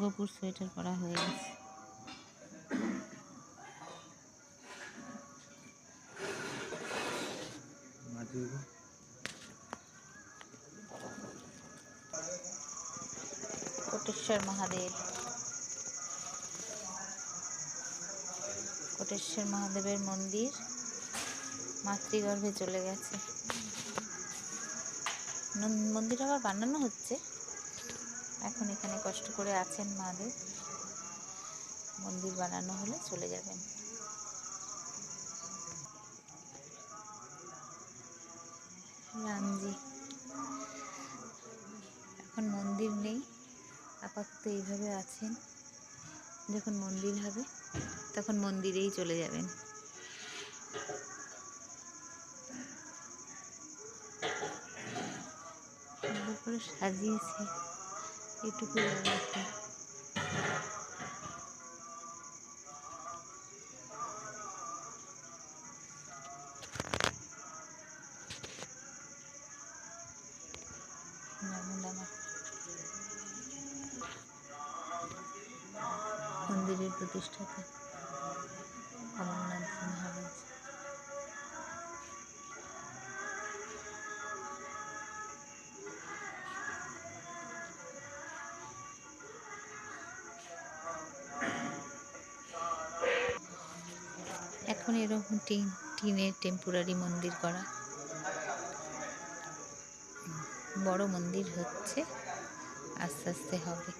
গোপুর sweater পরা হয়ে গেছে। কোটেশ্বর মহাদেব। কোটেশ্বর মহাদেবের মন্দির মাতৃগর্ভে চলে গেছে। মন্দির আবার বানানো হচ্ছে। এখন এখানে কষ্ট করে আছেন মহাদেব মন্দির বানানো হলে চলে যাবেন। রামজি, এখন মন্দির নেই। আপাতত এইভাবে আছেন। যখন মন্দির হবে, তখন মন্দিরেই চলে যাবেন। করে সাজিয়েছে। এটুকু জায়গাতে নমো মন্দিরের প্রতিষ্ঠাতা। এখন এরকম টিন টিনের টেম্পোরারি মন্দির করা। বড় মন্দির হচ্ছে আস্তে আস্তে হবে।